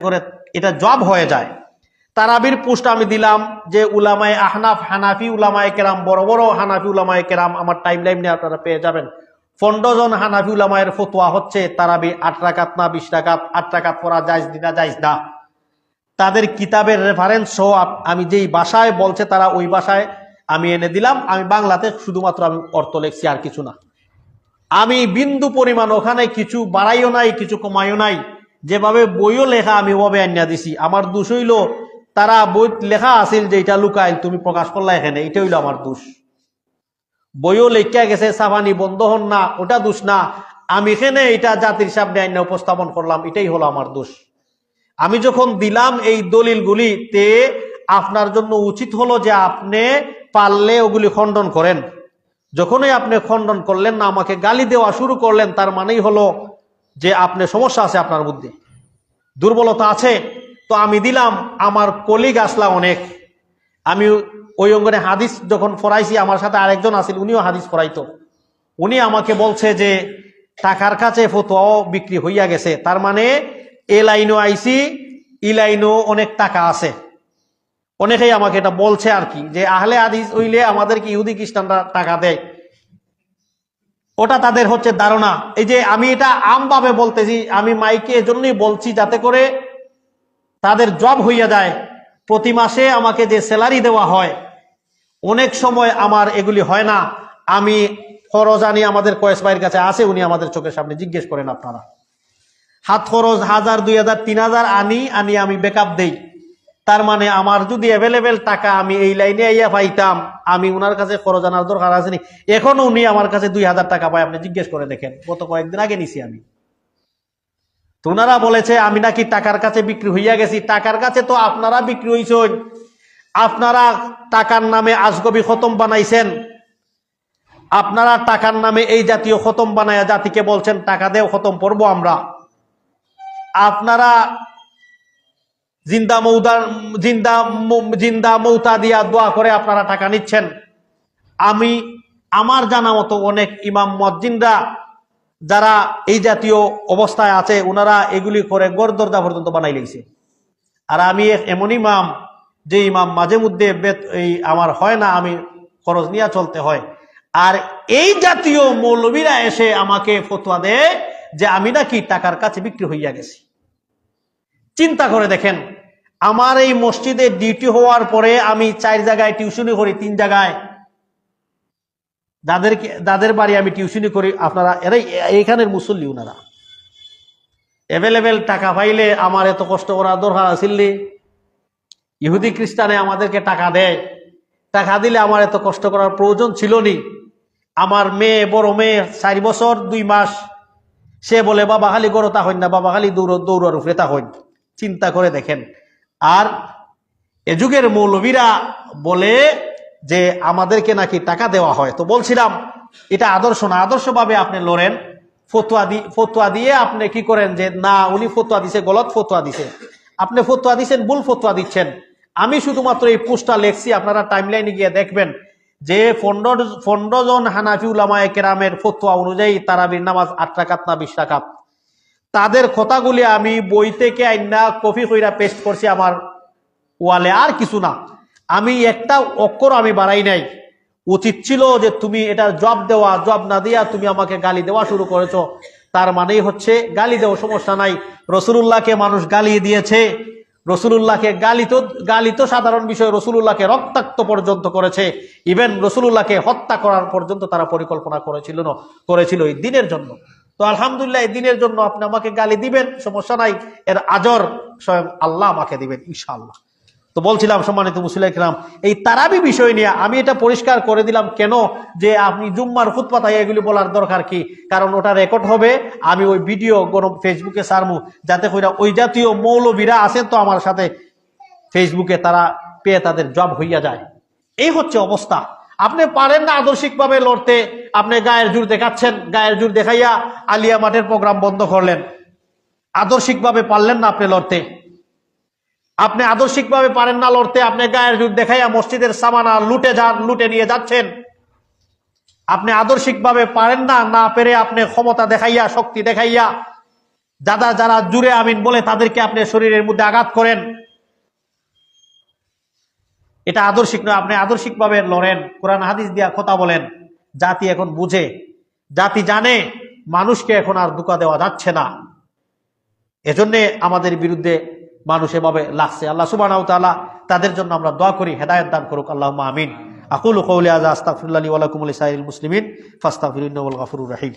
করে এটা জব হয়ে যায়। তারাবির পোস্ট আমি দিলাম যে, উলামায়ে আহনাফ, হানাফি উলামায়ে কেরাম, বড় বড় হানাফি উলামায়ে কেরাম আমার টাইম লাইন নিয়ে আপনারা পেয়ে যাবেন। পনেরো জন হানাফি উলামায়ের ফতোয়া হচ্ছে, তারাবি আট রাকাত না বিশ রাকাত, আট রাকাত পড়া যাইজ দিনা যাইজ না। তাদের কিতাবের রেফারেন্স সহ আমি যেই ভাষায় বলছে তারা ওই ভাষায় আমি এনে দিলাম। আমি বাংলাতে শুধুমাত্র আমি অর্থ লেখছি আর কিছু না। আমি বিন্দু পরিমাণ ওখানে কিছু বাড়াইও নাই, কিছু কমাইও নাই। যেভাবে বইও লেখা আমি ওভাবে আনিয়া দিছি। আমার দোষ হইল, তারা বই লেখা আছিল যে এটা লুকাইল, তুমি প্রকাশ করলা এখানে এটা হইল আমার দোষ। বইও লেখিয়া গেছে সাবানি বন্ধ হন না, ওটা দোষ না। আমি এখানে এটা জাতির সামনে আইনা উপস্থাপন করলাম, এটাই হলো আমার দোষ। আমি যখন দিলাম এই দলিলগুলি তে আপনার জন্য উচিত হলো যে আপনি পারলে ওগুলি খণ্ডন করেন। যখনই আপনি খণ্ডন করলেন না, আমাকে গালি দেওয়া শুরু করলেন, তার মানেই হলো যে আপনি সমস্যা আছে আপনার মধ্যে দুর্বলতা আছে, তো আমি দিলাম, আমার কলিগ আসলা অনেক। আমি ওই অঙ্গনে হাদিস যখন ফরাইছি আমার সাথে আরেকজন আছিল, উনিও হাদিস ফরাইতো উনি আমাকে বলছে যে, টাকার কাছে ফতোয়াও বিক্রি হইয়া গেছে। তার মানে এ লাইনও আইসি ই লাইনও অনেক টাকা আছে। অনেকেই আমাকে এটা বলছে আর কি, যে, আহলে হাদিস হইলে আমাদেরকে ইহুদি খ্রিস্টানরা টাকা দেয়? ওটা তাদের হচ্ছে ধারণা। এই যে আমি এটা আমভাবে বলতেছি, আমি মাইকে এজন্যই বলছি যাতে করে তাদের জব হইয়া যায়। প্রতি মাসে আমাকে যে স্যালারি দেওয়া হয়, অনেক সময় আমার এগুলি হয় না। আমি খরচ আনি আমাদের কয়েস ভাইয়ের কাছে আছে, উনি আমাদের চোখের সামনে জিজ্ঞেস করেন আপনারা। হাত খরচ হাজার, দুই হাজার, তিন হাজার আনি আনি আমি বেকআপ দেই। তার মানে আমার যদি অ্যাভেলেবেল টাকা আমি এই লাইনে আইয়া পাইতাম, আমি উনার কাছে খরচ আনার দরকার আছে নি? এখনও উনি আমার কাছে দুই হাজার টাকা পায়, আপনি জিজ্ঞেস করে দেখেন। গত কয়েকদিন আগে নিছি আমি। তো ওনারা বলেছে, আমি নাকি টাকার কাছে বিক্রি হইয়া গেছি। টাকার কাছে তো আপনারা বিক্রি হইছেন। আপনারা টাকার নামে আজগবি খতম বানাইছেন। আপনারা টাকার নামে এই জাতীয় খতম বানায়া জাতিকে বলছেন, টাকা দেও, খতম পড়ব আমরা। আপনারা জিন্দা মৌদা, জিন্দা জিন্দা মৌতা দিয়া দোয়া করে আপনারা টাকা নিচ্ছেন। আমি, আমার জানা মতো অনেক ইমাম মজ্জিনরা যারা এই জাতীয় অবস্থায় আছে, ওনারা এগুলি করে গড় দরজা পর্যন্ত বানাই লেগেছে। আর আমি এমন ইমাম, যে ইমাম মাঝে মধ্যে এই আমার হয় না, আমি খরচ নিয়ে চলতে হয়। আর এই জাতীয় মৌলবীরা এসে আমাকে ফতোয়া দেয় যে আমি নাকি টাকার কাছে বিক্রি হইয়া গেছি। চিন্তা করে দেখেন, আমার এই মসজিদে ডিউটি হওয়ার পরে আমি চার জায়গায় টিউশনি করি, তিন জায়গায়। যাদেরকে যাদের বাড়ি আমি টিউশনি করি, আপনারা এরাই এইখানের মুসল্লি ওনারা অ্যাভেলেবেল টাকা পাইলে আমার এত কষ্ট করার দরকার আছিল ইহুদি খ্রিস্টানে আমাদেরকে টাকা দেয়। টাকা দিলে আমার এত কষ্ট করার প্রয়োজন ছিল নি। আমার মেয়ে, বড় মেয়ে, চার বছর, দুই মাস। সে বলে, বাবা, খালি গরতা হইন না, বাবা, খালি দৌড় দৌড়ার উপরে তা হইন। চিন্তা করে দেখেন। আর এ যুগের মৌলবীরা বলে যে আমাদেরকে নাকি টাকা দেওয়া হয়। তো বলছিলাম, এটা আদর্শ না? আদর্শভাবে আপনি লড়েন। ফতুয়া দি, ফতুয়া দিয়ে আপনি কি করেন যে, না, উনি ফতুয়া দিছে, গলত ফতুয়া দিছে। আপনি ফতুয়া দিচ্ছেন ভুল ফতুয়া দিচ্ছেন। আমি শুধুমাত্র এই পোস্টটা লেখছি, আপনারা টাইমলাইনে গিয়ে দেখবেন যে পনেরো পনেরো জন কেরামের ফতুয়া অনুযায়ী তারাবির নামাজ আট টাকাত না বিশ টাকাত তাদের কথাগুলি আমি বই থেকে আইনা কপি কইরা পেস্ট করছি আমার ওয়ালে, আর কিছু না। আমি একটা অক্ষর আমি বাড়াই নাই। উচিত ছিল যে তুমি এটার জব দেওয়া, জব না দিয়া তুমি আমাকে গালি দেওয়া শুরু করেছ। তার মানেই হচ্ছে গালি দেওয়া, সমস্যা নাই। রসুলুল্লাহকে মানুষ গালি দিয়েছে। রসুলুল্লাহকে গালি তো গালি তো সাধারণ বিষয়। রসুলুল্লাহকে রক্তাক্ত পর্যন্ত করেছে। ইভেন রসুলুল্লাহকে হত্যা করার পর্যন্ত তারা পরিকল্পনা করেছিল করেছিল এই দিনের জন্য। তো আলহামদুলিল্লাহ, এই দিনের জন্য আপনি আমাকে গালি দিবেন, সমস্যা নাই। এর আজর স্বয়ং আল্লাহ আমাকে দিবেন, ইনশাআল্লাহ। তো বলছিলাম সম্মানিত মুসলিম এই তারাবি বিষয় নিয়ে আমি এটা পরিষ্কার করে দিলাম কেন? যে আপনি জুম্মার ফুটপাতায় এগুলি বলার দরকার কি? কারণ ওটা রেকর্ড হবে, আমি ওই ভিডিও গরম ফেসবুকে সারমু, যাতে করে ওই জাতীয় মৌলবীরা আছেন তো আমার সাথে ফেসবুকে তারা পেয়ে তাদের জব হইয়া যায়। এই হচ্ছে অবস্থা। আপনি পারেন না আদর্শিকভাবে লড়তে। আপনি গায়ের জোর দেখাচ্ছেন, গায়ের জোর দেখাইয়া আলিয়া মাঠের প্রোগ্রাম বন্ধ করলেন। আদর্শিকভাবে পারলেন না আপনি লড়তে। আপনি আদর্শিকভাবে পারেন না লড়তে, আপনি গায়ের জোর দেখাইয়া মসজিদের সামানা লুটে যান, লুটে নিয়ে যাচ্ছেন। আপনি আদর্শিকভাবে পারেন না না পেরে আপনি ক্ষমতা দেখাইয়া, শক্তি দেখাইয়া যারা যারা জুড়ে আমিন বলে তাদেরকে আপনি শরীরের মধ্যে আঘাত করেন। এটা আদর্শিক নয়, আপনি আদর্শিকভাবে লড়েন, কোরআন, হাদিস দিয়া কথা বলেন। জাতি এখন বুঝে, জাতি জানে, মানুষকে এখন আর দুকা দেওয়া যাচ্ছে না। এজন্যে আমাদের বিরুদ্ধে মানুষ এভাবে লাগছে। আল্লাহ সুবাহ তাদের জন্য আমরা দোয়া করি, হেদায়ত দান করুক আল্লাহ আমিন। আকুল কৌলিয়া আস্তাফুল্লাহ ওয়ালাকুমুল মুসলিমিন ফাস্তাফুল রাহিম।